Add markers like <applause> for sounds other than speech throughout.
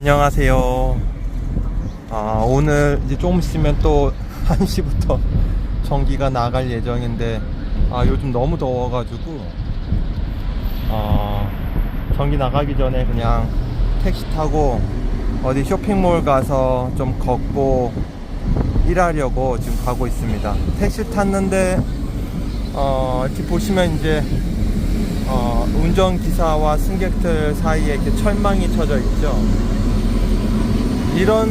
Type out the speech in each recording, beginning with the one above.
안녕하세요. 아, 오늘 이제 조금 있으면 또 <laughs> 1시부터 전기가 나갈 예정인데, 아, 요즘 너무 더워가지고, 어, 전기 나가기 전에 그냥 택시 타고 어디 쇼핑몰 가서 좀 걷고 일하려고 지금 가고 있습니다. 택시 탔는데, 어, 이렇게 보시면 이제, 어, 운전기사와 승객들 사이에 이렇게 철망이 쳐져 있죠. 이런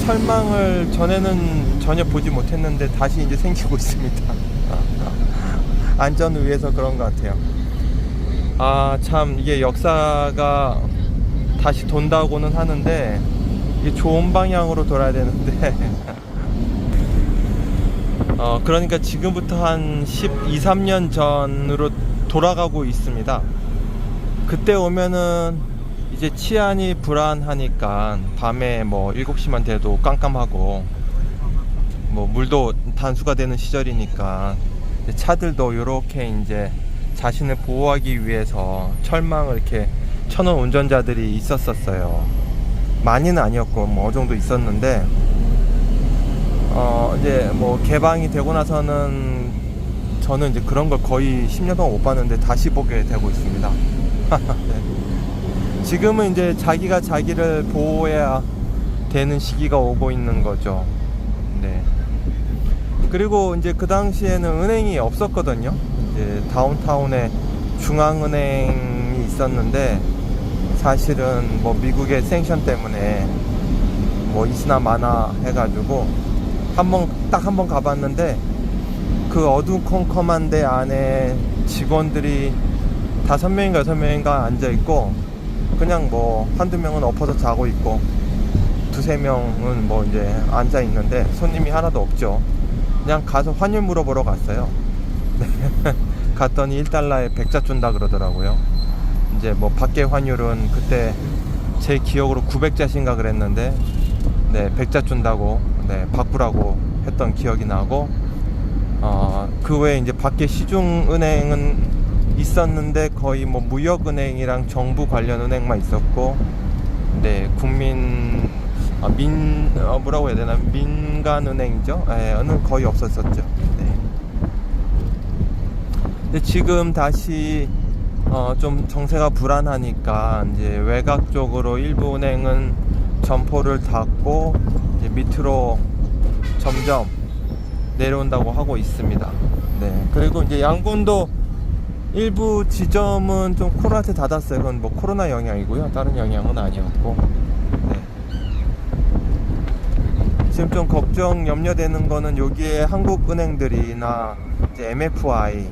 철망을 전에는 전혀 보지 못했는데 다시 이제 생기고 있습니다. 안전을 위해서 그런 것 같아요. 아, 참, 이게 역사가 다시 돈다고는 하는데, 이게 좋은 방향으로 돌아야 되는데, <laughs> 어, 그러니까 지금부터 한 12, 3년 전으로 돌아가고 있습니다. 그때 오면은 이제 치안이 불안하니까 밤에 뭐 7시만 돼도 깜깜하고 뭐 물도 단수가 되는 시절이니까 차들도 이렇게 이제 자신을 보호하기 위해서 철망을 이렇게 쳐놓은 운전자들이 있었었어요. 많이는 아니었고 뭐 어느 정도 있었는데 어 이제 뭐 개방이 되고 나서는 저는 이제 그런 걸 거의 10년 동안 못 봤는데 다시 보게 되고 있습니다. <laughs> 네. 지금은 이제 자기가 자기를 보호해야 되는 시기가 오고 있는 거죠. 네. 그리고 이제 그 당시에는 은행이 없었거든요. 이제 다운타운에 중앙은행이 있었는데 사실은 뭐 미국의 생션 때문에 뭐 있으나 마나 해가지고 한번 딱 한 번 가봤는데 그 어두컴컴한 데 안에 직원들이 다섯 명인가 여섯 명인가 앉아 있고 그냥 뭐 한두 명은 엎어서 자고 있고 두세 명은 뭐 이제 앉아 있는데 손님이 하나도 없죠. 그냥 가서 환율 물어보러 갔어요. <laughs> 네. 갔더니 1달러에 100자 준다 그러더라고요. 이제 뭐 밖에 환율은 그때 제 기억으로 900자신가 그랬는데 네, 100자 준다고 네, 바꾸라고 했던 기억이 나고 어, 그 외에 이제 밖에 시중은행은 있었는데 거의 뭐 무역은행이랑 정부 관련 은행만 있었고 네 국민 아, 민 어, 뭐라고 해야 되나 민간 은행이죠 예, 는 거의 없었었죠 네. 근데 지금 다시 어, 좀 정세가 불안하니까 이제 외곽 쪽으로 일부 은행은 점포를 닫고 이제 밑으로 점점 내려온다고 하고 있습니다. 네. 그리고 이제 양곤도 일부 지점은 좀 코로나한테 닫았어요. 그건 뭐 코로나 영향이고요. 다른 영향은 아니었고. 네. 지금 좀 걱정 염려되는 거는 여기에 한국 은행들이나 이제 MFI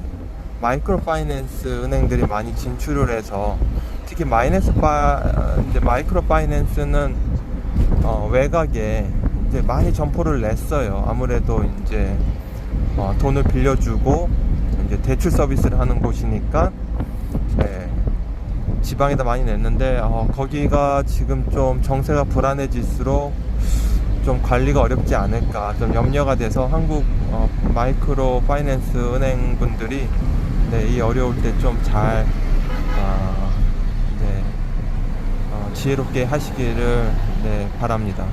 마이크로 파이낸스 은행들이 많이 진출을 해서 특히 마이너스 파 이제 마이크로 파이낸스는 어, 외곽에 이제 많이 점포를 냈어요. 아무래도 이제 어, 돈을 빌려주고 이제 대출 서비스를 하는 곳이니까 네, 지방에다 많이 냈는데 어, 거기가 지금 좀 정세가 불안해질수록 좀 관리가 어렵지 않을까 좀 염려가 돼서 한국 어, 마이크로 파이낸스 은행 분들이 네, 이 어려울 때 좀잘 어, 네, 어, 지혜롭게 하시기를 네, 바랍니다.